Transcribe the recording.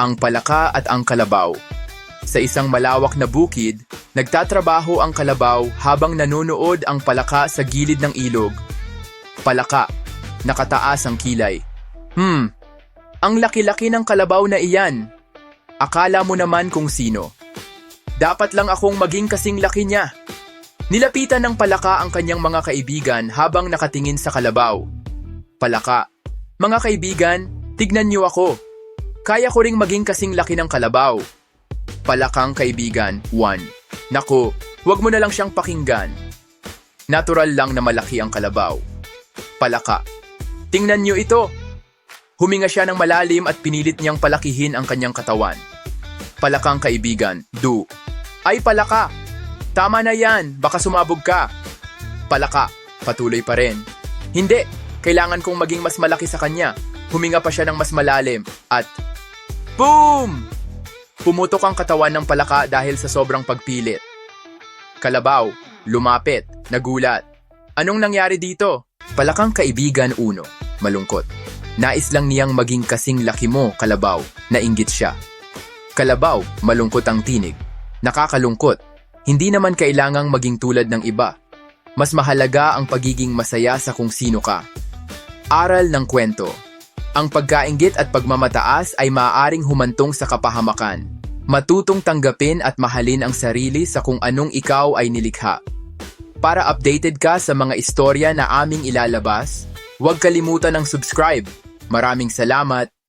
ang palaka at ang kalabaw. Sa isang malawak na bukid, nagtatrabaho ang kalabaw habang nanonood ang palaka sa gilid ng ilog. Palaka, nakataas ang kilay. Hmm, ang laki-laki ng kalabaw na iyan. Akala mo naman kung sino. Dapat lang akong maging kasing laki niya. Nilapitan ng palaka ang kanyang mga kaibigan habang nakatingin sa kalabaw. Palaka, mga kaibigan, tignan niyo ako. Kaya ko ring maging kasing laki ng kalabaw. Palakang kaibigan, 1. Naku, wag mo na lang siyang pakinggan. Natural lang na malaki ang kalabaw. Palaka, tingnan niyo ito. Huminga siya ng malalim at pinilit niyang palakihin ang kanyang katawan. Palakang kaibigan, du. Ay palaka! Tama na yan, baka sumabog ka. Palaka, patuloy pa rin. Hindi, kailangan kong maging mas malaki sa kanya. Huminga pa siya ng mas malalim at... Boom! Pumutok ang katawan ng palaka dahil sa sobrang pagpilit. Kalabaw, lumapit, nagulat. Anong nangyari dito? Palakang kaibigan uno, malungkot. Nais lang niyang maging kasing laki mo, kalabaw, nainggit siya. Kalabaw, malungkot ang tinig. Nakakalungkot. Hindi naman kailangang maging tulad ng iba. Mas mahalaga ang pagiging masaya sa kung sino ka. Aral ng kwento. Ang pagkaingit at pagmamataas ay maaaring humantong sa kapahamakan. Matutong tanggapin at mahalin ang sarili sa kung anong ikaw ay nilikha. Para updated ka sa mga istorya na aming ilalabas, huwag kalimutan ng subscribe. Maraming salamat